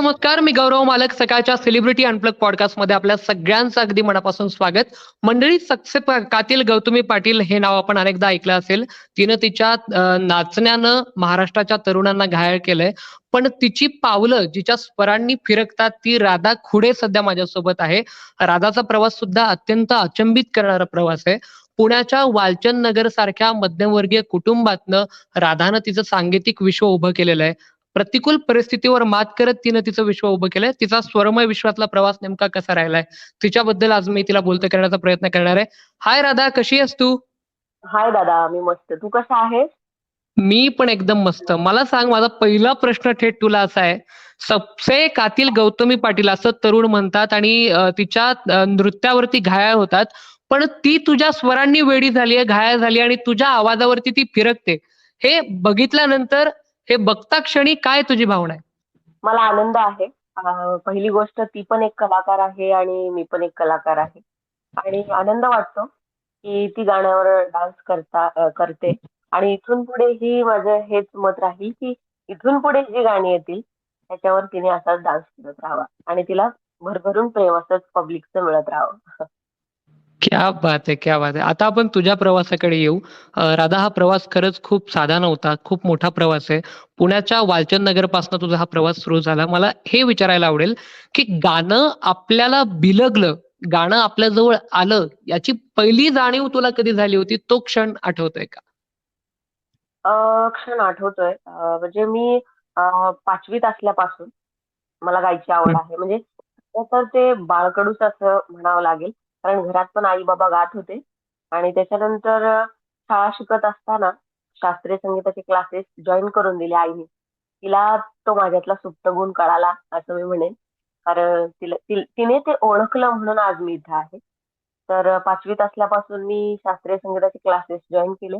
नमस्कार मी गौरव मालक सकाळच्या सेलिब्रिटी अनप्लग पॉडकास्टमध्ये आपल्या सगळ्यांचं अगदी मनापासून स्वागत. मंडळी सक्से कातील गौतमी पाटील हे नाव आपण अनेकदा ऐकलं असेल. तिनं तिच्या नाचण्यानं महाराष्ट्राच्या तरुणांना घायल केलंय. पण तिची पावलं जिच्या स्वरांनी फिरकतात ती राधा खुडे सध्या माझ्यासोबत आहे. राधाचा प्रवास सुद्धा अत्यंत अचंबित करणारा प्रवास आहे. पुण्याच्या वालचंद नगर सारख्या मध्यमवर्गीय कुटुंबातनं राधानं तिचं सांगीतिक विश्व उभं केलेलं आहे. प्रतिकूल परिस्थितीवर मात करत तिनं तिचं विश्व उभं केलंय. तिचा स्वरमय विश्वातला प्रवास नेमका कसा राहिलाय? तिच्याबद्दल आज मी तिला बोलतो करण्याचा प्रयत्न करणार आहे. हाय राधा कशी आहेस तू? हाय दादा मी मस्त. तू कसा आहेस? मी पण एकदम मस्त. मला सांग माझा पहिला प्रश्न थेट तुला असा आहे. सबसे कातील गौतमी पाटील असं तरुण म्हणतात आणि तिच्या नृत्यावरती घायाळ होतात. पण ती तुझ्या स्वरांनी वेडी झाली आहे घायाळ झाली आणि तुझ्या आवाजावरती ती फिरकते. हे बघितल्यानंतर हे बघता क्षणी काय तुझी भावना आहे? मला आनंद आहे. पहिली गोष्ट ती पण एक कलाकार आहे आणि मी पण एक कलाकार आहे. आणि आनंद वाटतो की ती गाण्यावर डान्स करता करते. आणि इथून पुढे ही माझं हेच मत राहील की इथून पुढे जी गाणी येतील त्याच्यावर तिने असाच डान्स करत राहावा. आणि तिला भरभरून प्रेम असंच पब्लिकचं मिळत राहावं. क्या बात आहे क्या बात आहे आता आपण तुझ्या प्रवासाकडे येऊ. अं, राधा हा प्रवास खरंच खूप साधा नव्हता खूप मोठा प्रवास आहे. पुण्याच्या वालचंद नगरपासून तुझा हा प्रवास सुरू झाला. मला हे विचारायला आवडेल की गाणं आपल्याला बिलगलं गाणं आपल्या जवळ आलं याची पहिली जाणीव तुला कधी झाली होती? तो क्षण आठवतोय का? अं, क्षण आठवतोय. अं, म्हणजे मी अं, पाचवीत असल्यापासून मला गायची आवड आहे. म्हणजे खरं तर ते बाळकडूच असं म्हणावं लागेल. कारण घरात पण आई बाबा गात होते. आणि त्याच्यानंतर शाळा शिकत असताना शास्त्रीय संगीताचे क्लासेस जॉईन करून दिले आईने. तिला तो माझ्यातला सुप्त गुण कळाला असं मी म्हणेन. कारण तिला तिने ते ओळखलं म्हणून आज मी इथं आहे. तर पाचवीत असल्यापासून मी शास्त्रीय संगीताचे क्लासेस जॉईन केले.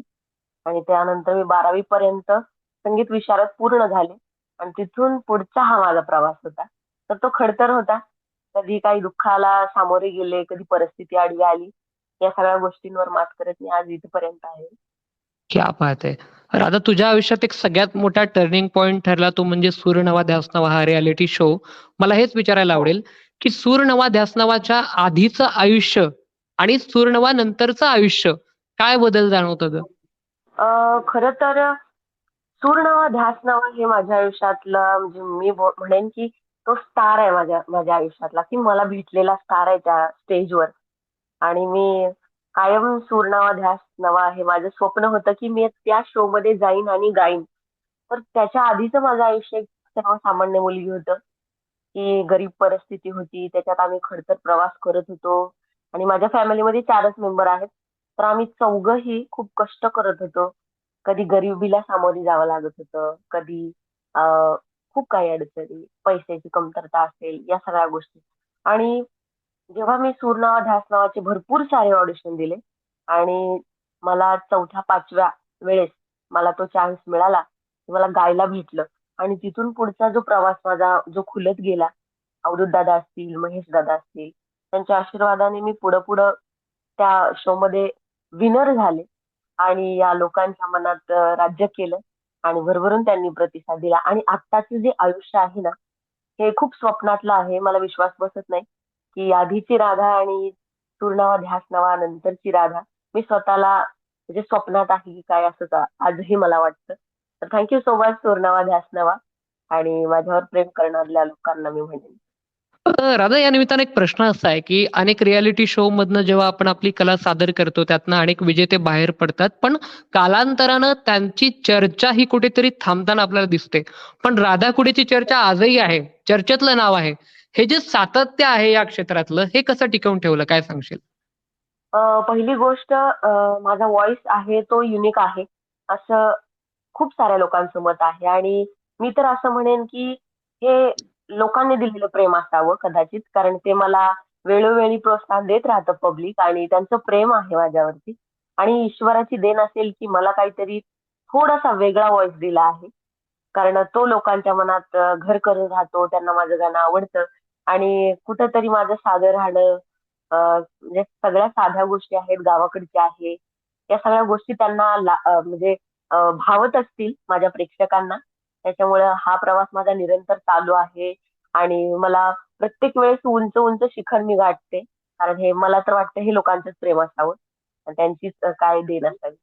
आणि त्यानंतर मी बारावी पर्यंत संगीत विशारद पूर्ण झाले. आणि तिथून पुढचा हा माझा प्रवास होता. तर तो खडतर होता. कधी काही दुःखाला सामोरे गेले कधी परिस्थिती आडवी आली या सगळ्या गोष्टींवर मात करत मी आज इथपर्यंत आहे. क्या बात आहे. राधा तुझ्या आयुष्यात एक सगळ्यात मोठा टर्निंग पॉइंट ठरला तो म्हणजे सूर नवा ध्यास नवा हा रियालिटी शो मला हेच विचारायला आवडेल की सूर नवा ध्यास नवाच्या आधीचं आयुष्य आणि सूर नवा नंतरचं आयुष्य काय बदल जाणवतं ग खरं तर सूर नवा ध्यास नवा हे माझ्या आयुष्यातलं म्हणजे मी म्हणेन की तो स्टार आहे माझ्या माझ्या आयुष्यातला. की मला भेटलेला स्टार आहे त्या स्टेजवर आणि मी कायम सूर ध्यास नवा हे माझं स्वप्न होतं की मी त्या शो मध्ये जाईन आणि गाईन. तर त्याच्या आधीच माझं आयुष्य एक सर्वसामान्य मुलगी होतं. की गरीब परिस्थिती होती. त्याच्यात आम्ही खडतर प्रवास करत होतो. आणि माझ्या फॅमिलीमध्ये चारच मेंबर आहेत. तर आम्ही चौघही खूप कष्ट करत होतो. कधी गरिबीला सामोरी जावं लागत होतं. कधी खूप काही अडचणी पैशाची कमतरता असेल या सगळ्या गोष्टी. आणि जेव्हा मी सूर नावा ध्यास नावाचे भरपूर सारे ऑडिशन दिले आणि मला चौथ्या पाचव्या वेळेस मला तो चान्स मिळाला मला गायला भेटलं आणि तिथून पुढचा जो प्रवास माझा जो खुलत गेला अवधूत दादा असतील महेश दादा असतील त्यांच्या आशीर्वादाने मी पुढं पुढं त्या शो मध्ये विनर झाले आणि या लोकांच्या मनात राज्य केलं. आणि भरभरून त्यांनी प्रतिसाद दिला. आणि आत्ताचे जे आयुष्य आहे ना हे खूप स्वप्नातलं आहे. मला विश्वास बसत नाही की आधीची राधा आणि पूर्णावा ध्यास नवा नंतरची राधा मी स्वतःला म्हणजे स्वप्नात आहे की काय असं आजही मला वाटतं. तर थँक्यू सो मच सुरनावा ध्यास नवा. आणि माझ्यावर प्रेम करणाऱ्या लोकांना मी म्हणेन. राधा या निमित्ताने एक प्रश्न असा आहे की अनेक रियालिटी शो मधनं जेव्हा आपण आपली कला सादर करतो त्यातनं अनेक विजेते बाहेर पडतात. पण कालांतरानं त्यांची चर्चा ही कुठेतरी थांबताना आपल्याला दिसते. पण राधा कुडेची चर्चा आजही आहे चर्चेतलं नाव आहे. हे जे सातत्य आहे या क्षेत्रातलं हे कसं टिकवून ठेवलं? काय सांगशील? पहिली गोष्ट माझा व्हॉइस आहे तो युनिक आहे. असं खूप साऱ्या लोकांचं मत आहे. आणि मी तर असं म्हणेन की हे लोकांनी दिलेलं प्रेम असावं कदाचित कारण ते मला वेळोवेळी प्रोत्साहन देत राहतं पब्लिक आणि त्यांचं प्रेम आहे माझ्यावरती. आणि ईश्वराची देण असेल की मला काहीतरी थोडासा वेगळा व्हॉइस दिला आहे. कारण तो लोकांच्या मनात घर करून राहतो त्यांना माझं गाणं आवडतं. आणि कुठंतरी माझं साधं राहणं म्हणजे सगळ्या साध्या गोष्टी आहेत गावाकडच्या आहे. या सगळ्या गोष्टी त्यांना म्हणजे भावत असतील माझ्या प्रेक्षकांना. त्याच्यामुळं हा प्रवास माझा निरंतर चालू आहे. आणि मला प्रत्येक वेळेस उंच उंच शिखर मी गाठते. कारण हे मला तर वाटतं हे लोकांचंच प्रेम असावं आणि त्यांचीच काय देण असावी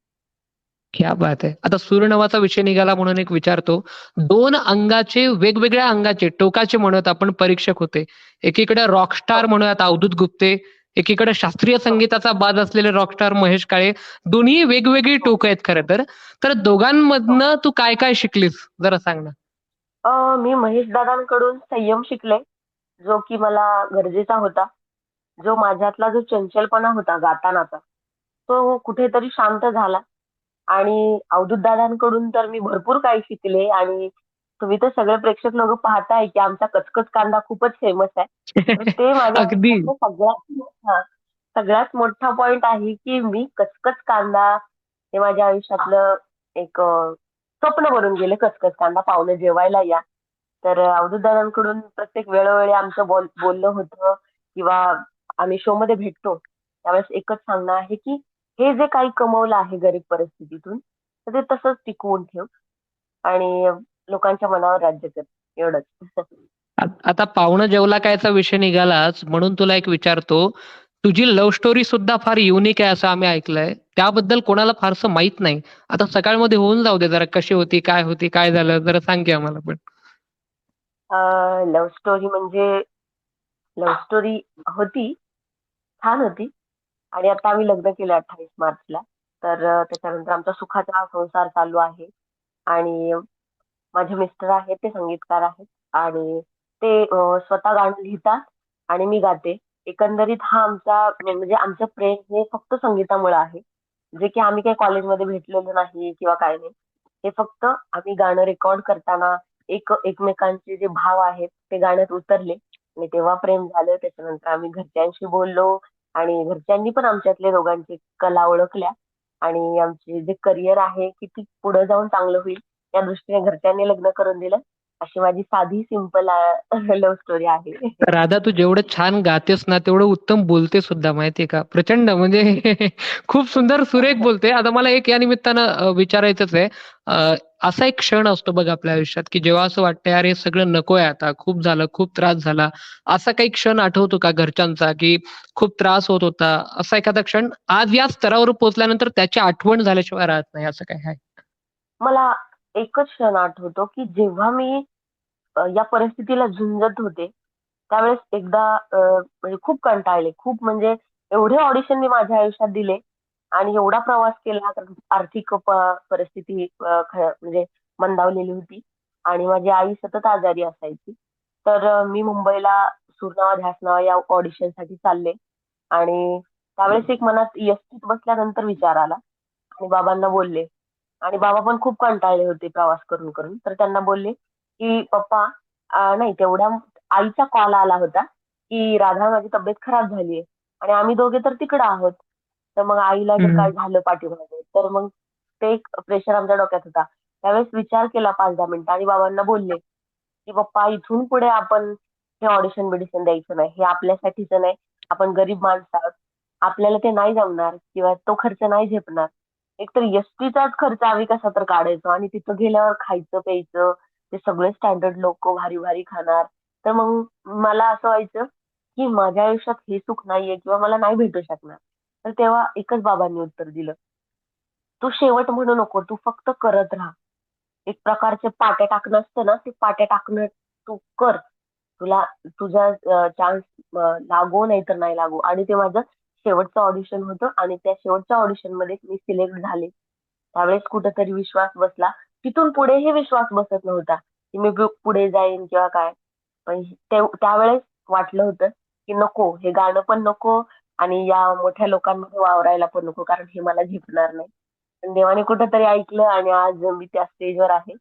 क्या बात आहे. आता सूर्यनवाचा विषय निघाला म्हणून एक विचारतो. दोन अंगाचे वेगवेगळ्या अंगाचे टोकाचे म्हणूयात आपण परीक्षक होते. एकीकडे रॉकस्टार म्हणूयात अवधूत गुप्ते. एकीकडे शास्त्रीय संगीताचा बाज असलेले रॉकस्टार महेश काळे दोन्ही वेगवेगळी टोक आहेत खरं तर. तर दोघांमधनं तू काय काय शिकलीस? जरा सांग ना. मी महेश दादांकडून संयम शिकले जो की मला गरजेचा होता. जो माझ्यातला जो चंचलपणा होता गातानाचा तो कुठेतरी शांत झाला. आणि अवधूत दादांकडून तर मी भरपूर काही शिकले आणि तुम्ही तर सगळे प्रेक्षक लोक पाहताय की आमचा कचकच कांदा खूपच फेमस आहे. ते माझ्या सगळ्यात मोठा सगळ्यात मोठा पॉइंट आहे की मी कचकच कांदा हे माझ्या आयुष्यातलं एक स्वप्न बनून गेले कचकच कांदा पाहुणे जेवायला या. तर अवधूत दादांकडून प्रत्येक वेळोवेळी आमचं बोल बोलणं होतं किंवा आम्ही शो मध्ये भेटतो. त्यावेळेस एकच सांगणं आहे की हे जे काही कमवलं आहे गरीब परिस्थितीतून तर ते तसंच टिकवून ठेव. आणि लोकांच्या मनावर राज्य कर एवढंच. आता पाहुणं जेवला कायचा विषय निघालाच म्हणून तुला एक विचारतो तुझी लव्ह स्टोरी सुद्धा फार युनिक आहे असं आम्ही ऐकलंय. त्याबद्दल कोणाला फारसं माहीत नाही. आता सकाळमध्ये होऊन जाऊ दे जरा कशी होती काय होती काय झालं जरा सांग की आम्हाला पण. लव्ह स्टोरी म्हणजे लव्ह स्टोरी होती छान होती. आणि आता आम्ही लग्न केलं अठ्ठावीस मार्चला. तर त्याच्यानंतर आमचा सुखाचा संसार चालू आहे. आणि माझे मिस्टर आहेत ते संगीतकार आहेत आणि ते स्वतः गाणं लिहितात आणि मी गाते. एकंदरीत हा आमचा म्हणजे आमचं प्रेम हे फक्त संगीतामुळे आहे. जे की आम्ही काही कॉलेजमध्ये भेटलेलो नाही किंवा काय नाही. हे फक्त आम्ही गाणं रेकॉर्ड करताना एक एकमेकांचे जे भाव आहेत ते गाण्यात उतरले. आणि तेव्हा प्रेम झालं त्याच्यानंतर आम्ही घरच्यांशी बोललो आणि घरच्यांनी पण आमच्यातले दोघांची कला ओळखल्या. आणि आमचे जे करिअर आहे की ती पुढे जाऊन चांगलं होईल या दृष्टीने घरच्यांनी लग्न करून दिलं. अशी माझी साधी सिंपल लव्ह स्टोरी आहे. राधा तू जेवढं छान गातेस ना तेवढं उत्तम बोलते सुद्धा माहितीये का? प्रचंड म्हणजे खूप सुंदर सुरेख बोलते. आता मला एक या निमित्तानं विचारायचंच आहे. असा एक क्षण असतो बघ आपल्या आयुष्यात की जेव्हा असं वाटतं यार हे सगळं नकोय आता खूप झालं खूप त्रास झाला. असा काही क्षण आठवतो का घरच्यांचा की खूप त्रास होत होता? असा एखादा क्षण आज या स्तरावर पोहोचल्यानंतर त्याची आठवण झाल्याशिवाय राहत नाही असं काय आहे? मला एकच क्षण आठवतो की जेव्हा मी या परिस्थितीला झुंजत होते त्यावेळेस एकदा म्हणजे खूप कंटाळले. खूप म्हणजे एवढे ऑडिशन मी माझ्या आयुष्यात दिले आणि एवढा प्रवास केला तर आर्थिक परिस्थिती म्हणजे मंदावलेली होती आणि माझी आई सतत आजारी असायची. तर मी मुंबईला सुरनावा ध्यासनावा या ऑडिशनसाठी चालले आणि त्यावेळेस एक मनात यस्तीत बसल्यानंतर विचार आला आणि बाबांना बोलले आणि बाबा पण खूप कंटाळले होते प्रवास करून करून. तर त्यांना बोलले की पप्पा नाही तेवढ्या आईचा कॉल आला होता की राधा माझी तब्येत खराब झालीये आणि आम्ही दोघे तर तिकडे आहोत. तर मग आईला जर. काय झालं पाठीमागे तर मग ते एक प्रेशर आमच्या डोक्यात होता. त्यावेळेस विचार केला पाच दहा मिनिटं आणि बाबांना बोलले की पप्पा इथून पुढे आपण हे ऑडिशन बिडिशन द्यायचं नाही. हे आपल्यासाठीच नाही. आपण गरीब माणसं आहोत. आपल्याला ते नाही जमणार किंवा तो खर्च नाही झेपणार. एकतर एसटीचाच खर्च आम्ही कसा तर काढायचो आणि तिथं गेल्यावर खायचं प्यायचं ते सगळे स्टँडर्ड लोक भारी भारी खाणार. तर मग मला असं व्हायचं की माझ्या आयुष्यात हे सुख नाहीये किंवा मला नाही भेटू शकणार. तर तेव्हा एकच बाबांनी उत्तर दिलं. तू शेवट म्हणू नको तू फक्त करत राहा. एक प्रकारचे पाट्या टाकणं असतं ना ते पाट्या टाकणं तू कर. तुला तुझा चान्स लागो नाही तर नाही लागो. आणि ते माझं शेवटचं ऑडिशन होतं आणि त्या शेवटच्या ऑडिशनमध्ये मी सिलेक्ट झाले. त्यावेळेस कुठेतरी विश्वास बसला. तिथून पुढे हे विश्वास बसत नव्हता की मी पुढे जाईन किंवा काय. पण त्यावेळेस वाटलं होतं की नको हे गाणं पण नको आणि या मोठ्या लोकांमध्ये वावरायला पण नको कारण हे मला झेपणार नाही. पण देवाने कुठेतरी ऐकलं आणि आज मी त्या स्टेजवर आहे.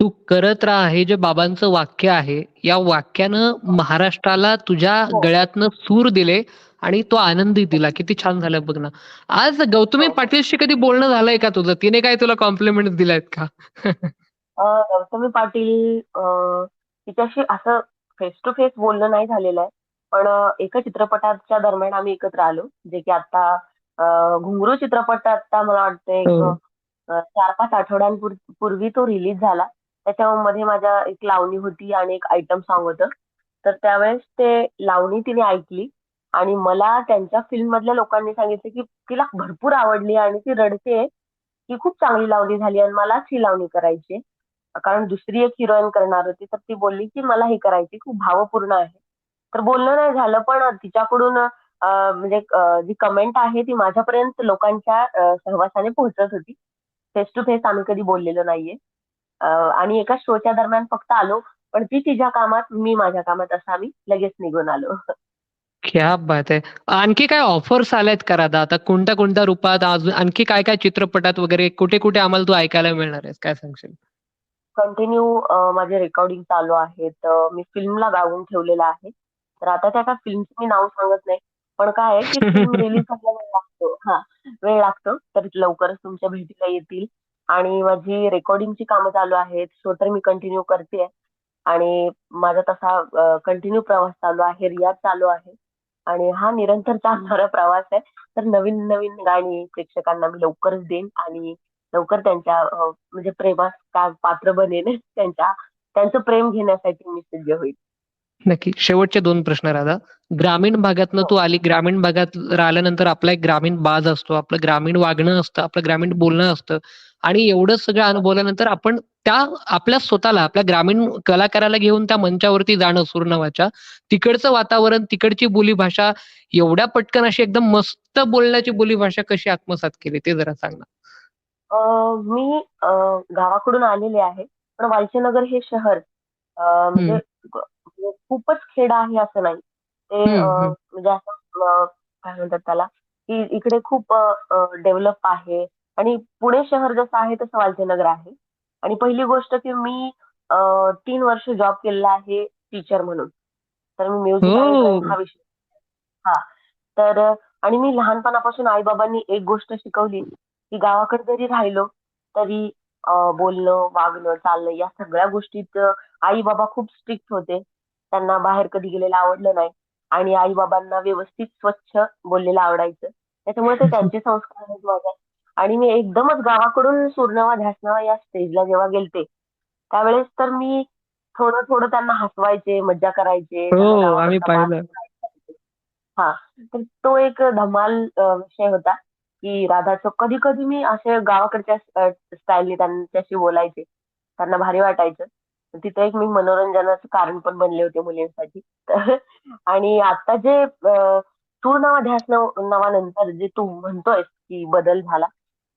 तू करत राहा हे जे बाबांचं वाक्य आहे या वाक्यानं महाराष्ट्राला तुझ्या हो. गळ्यातनं सूर दिले. आणि तो आनंदी दिला. किती छान झालं बघ ना. आज गौतमी हो. पाटीलशी कधी बोलणं झालंय का तुझं? तिने काय तुला कॉम्प्लिमेंट दिलायत का? गौतमी पाटील तिच्याशी असं फेस टू फेस बोलणं नाही झालेलं आहे. पण एका चित्रपटाच्या दरम्यान आम्ही एकत्र आलो. जे की आता घुंगरू चित्रपट आता मला वाटतं एक हो. चार पाच आठवड्यांपूर्वी तो रिलीज झाला. त्याच्यामध्ये माझ्या एक लावणी होती आणि एक आयटम सॉन्ग होतं. तर त्यावेळेस ते लावणी तिने ऐकली. आणि मला त्यांच्या फिल्म मधल्या लोकांनी सांगितलं की तिला भरपूर आवडली आणि ती रडते. ती खूप चांगली लावणी झाली आणि मलाच ही लावणी करायची. कारण दुसरी एक हिरोईन करणार होती तर ती बोलली की मला ही करायची खूप भावपूर्ण आहे. तर बोलणं नाही झालं पण तिच्याकडून म्हणजे जी कमेंट आहे ती माझ्यापर्यंत लोकांच्या सहवासाने पोहोचत होती. फेस टू फेस आम्ही कधी बोललेलो नाहीये. आणि एका शोच्या दरम्यान फक्त आलो पण ती तिच्या कामात मी माझ्या कामात असं आम्ही लगेच निघून आलो. क्या बात आहे आणखी काय ऑफर्स आल्यात का राधा आता कोणत्या कोणत्या रूपात अजून आणखी काय काय चित्रपटात वगैरे कुठे कुठे आम्हाला तू ऐकायला मिळणार आहेस? काय सांगशील? कंटिन्यू माझे रेकॉर्डिंग चालू आहेत. अं, मी फिल्मला गाऊन ठेवलेलं आहे. तर आता त्या काय फिल्मचं मी नाव सांगत नाही. पण काय आहे की फिल्म रिलीज व्हायला वेळ लागतो. हा वेळ लागतो. तर लवकरच तुमच्या भेटीला येतील. आणि माझी रेकॉर्डिंगची कामं चालू आहेत. शो तर मी कंटिन्यू करते आणि माझा तसा कंटिन्यू प्रवास चालू आहे. रियाज चालू आहे. आणि हा निरंतर चालणारा प्रवास आहे. तर नवीन नवीन गाणी प्रेक्षकांना मी लवकरच देईन आणि लवकर त्यांच्या म्हणजे प्रेमास का पात्र बनेन त्यांच्या त्यांचं प्रेम घेण्यासाठी मी सिद्ध होईल नक्की. शेवटचे दोन प्रश्न राधा. ग्रामीण भागातनं तू आली ग्रामीण भागात राहिल्यानंतर आपला एक ग्रामीण बाज असतो. आपलं ग्रामीण वागणं असतं आपलं ग्रामीण बोलणं असतं. आणि एवढं सगळं अनुभवल्यानंतर आपण त्या आपल्या स्वतःला आपल्या ग्रामीण कलाकाराला घेऊन त्या मंचावरती जाणं सुरनवाच्या. तिकडचं वातावरण तिकडची बोलीभाषा एवढ्या पटकन अशी एकदम मस्त बोलण्याची बोलीभाषा कशी आत्मसात केली ते जरा सांग ना. मी गावाकडून आलेले आहे पण वालचेनगर हे शहर म्हणजे म्हणजे खूपच खेड आहे असं नाही. ते. म्हणजे असं काय म्हणतात त्याला की इकडे खूप डेव्हलप आहे. आणि पुणे शहर जसं आहे तसं वालचेनगर आहे. आणि पहिली गोष्ट की मी तीन वर्ष जॉब केलेला आहे टीचर म्हणून. तर मी म्युझिक हो. हा विषय हा. तर आणि मी लहानपणापासून आईबाबांनी एक गोष्ट शिकवली की गावाकडे जरी राहिलो तरी बोलणं वागणं चालणं या सगळ्या गोष्टीत आई बाबा खूप स्ट्रिक्ट होते. त्यांना बाहेर कधी गेलेलं आवडलं नाही. आणि आई बाबांना व्यवस्थित स्वच्छ बोललेलं आवडायचं. त्याच्यामुळे ते त्यांचे संस्कार आहेत माझ्या. आणि मी एकदमच गावाकडून सुरनावा ध्यासनावा या स्टेजला जेव्हा गेलते त्यावेळेस तर मी थोडं थोडं त्यांना हसवायचे मज्जा करायचे हो हा तर तो एक धमाल विषय होता की राधाचं कधी कधी मी असे गावाकडच्या स्टाईलने त्यांच्याशी बोलायचे त्यांना भारी वाटायचं. तिथे एक मी मनोरंजनाचं कारण पण बनले होते मुलींसाठी. आणि आता जे तूळ नावा ध्यास नव- नावानंतर जे तू म्हणतोयस की बदल झाला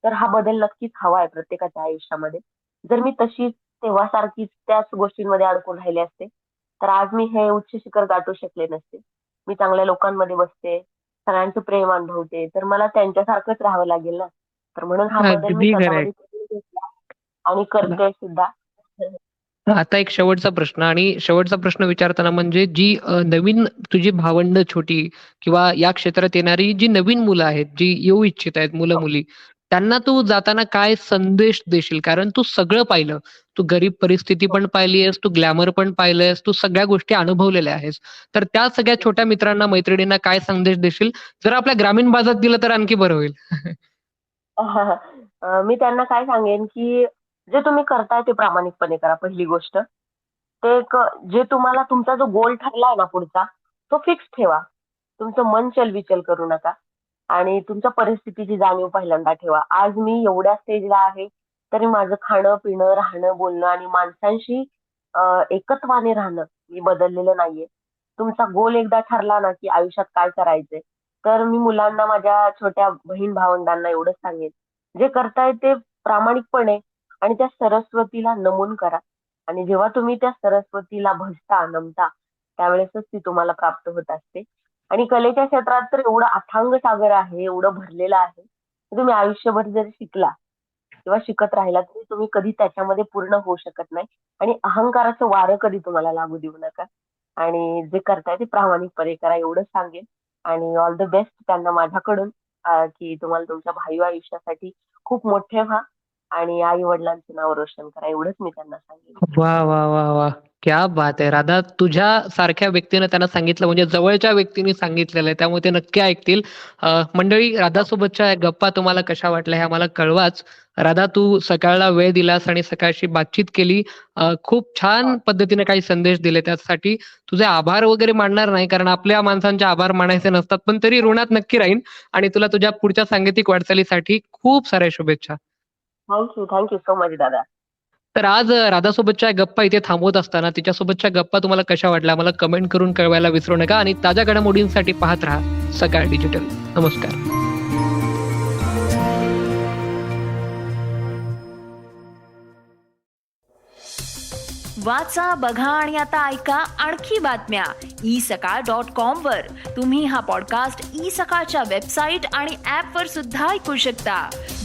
तर हा बदल नक्कीच हवा आहे प्रत्येकाच्या आयुष्यामध्ये. जर मी तशीच तेव्हा सारखीच त्याच गोष्टींमध्ये अडकून राहिले असते तर आज मी हे उच्च शिखर गाठू शकले नसते. मी चांगल्या लोकांमध्ये बसते सगळ्यांचं प्रेम अनुभवते तर मला त्यांच्यासारखंच राहावं लागेल ना? तर म्हणून हा बदल मी घेतला आणि करते सुद्धा. आता एक शेवटचा प्रश्न आणि शेवटचा प्रश्न विचारताना म्हणजे जी नवीन तुझी भावंड छोटी किंवा या क्षेत्रात येणारी जी नवीन मुलं आहेत जी येऊ इच्छित आहेत मुलं मुली त्यांना तू जाताना काय संदेश देशील? कारण तू सगळं पाहिलं. तू गरीब परिस्थिती पण पाहिली आहेस तू ग्लॅमर पण पाहिलंयस तू सगळ्या गोष्टी अनुभवलेल्या आहेस. तर त्या सगळ्या छोट्या मित्रांना मैत्रिणींना काय संदेश देशील? जर आपल्या ग्रामीण भागात दिलं तर आणखी बरं होईल. मी त्यांना काय सांगेन की जे तुम्ही करताय ते प्रामाणिकपणे करा पहिली गोष्ट. ते जे तुम्हाला तुमचा जो गोल ठरलाय ना पुढचा तो फिक्स ठेवा. तुमचं मन चलविचल करू नका. आणि तुमच्या परिस्थितीची जाणीव पहिल्यांदा ठेवा. आज मी एवढ्या स्टेजला आहे तरी माझं खाणं पिणं राहणं बोलणं आणि माणसांशी एकत्वाने राहणं मी बदललेलं नाहीये. तुमचा गोल एकदा ठरला ना की आयुष्यात काय करायचंय तर मी मुलांना माझ्या छोट्या बहीण भावंडांना एवढंच सांगेन. जे करताय ते प्रामाणिकपणे आणि त्या सरस्वतीला नमून करा. आणि जेव्हा तुम्ही त्या सरस्वतीला भजता नमता त्यावेळेसच ती तुम्हाला प्राप्त होत असते. आणि कलेच्या क्षेत्रात तर एवढं अथांग सागर आहे एवढं भरलेलं आहे तुम्ही आयुष्यभर जर शिकला किंवा शिकत राहिला तरी तुम्ही कधी त्याच्यामध्ये पूर्ण होऊ शकत नाही. आणि अहंकाराचं वारं कधी तुम्हाला लागू देऊ नका. आणि जे करताय ते प्रामाणिकपणे करा एवढं सांगेन. आणि ऑल द बेस्ट त्यांना माझ्याकडून की तुम्हाला तुमच्या भावी आयुष्यासाठी खूप मोठे व्हा आणि आई वडिलांचं नाव रोशन करा एवढंच मी त्यांना सांगेन. वा वा वा वा. क्या बात आहे. राधा तुझ्या सारख्या व्यक्तीनं त्यांना सांगितलं म्हणजे जवळच्या व्यक्तीने सांगितलेलं आहे त्यामुळे ते नक्की ऐकतील. मंडळी राधासोबतच्या गप्पा तुम्हाला कशा वाटल्या हे आम्हाला कळवाच. राधा तू सकाळला वेळ दिलास आणि सकाळशी बातचीत केली. खूप छान पद्धतीने काही संदेश दिले त्यासाठी. तुझे आभार वगैरे मानणार नाही कारण आपल्या माणसांचे आभार मानायचे नसतात पण तरी ऋणात नक्की राहीन. आणि तुला तुझ्या पुढच्या सांगीतिक वाटचालीसाठी खूप साऱ्या शुभेच्छा. थँक्यू थँक्यू सो मच दादा. तर आज राधासोबतच्या गप्पा इथे थांबवत असताना तिच्यासोबतच्या गप्पा तुम्हाला कशा वाटल्या मला कमेंट करून कळवायला विसरू नका आणि ताज्या घडामोडींसाठी पाहत राहा सकाळ डिजिटल. नमस्कार. वाचा बघा आणि आता ऐका आणखी बातम्या. ई सकाळ डॉट कॉम वर. तुम्ही हा पॉडकास्ट ई सकाळच्या वेबसाईट आणि ऍप वर सुद्धा ऐकू शकता.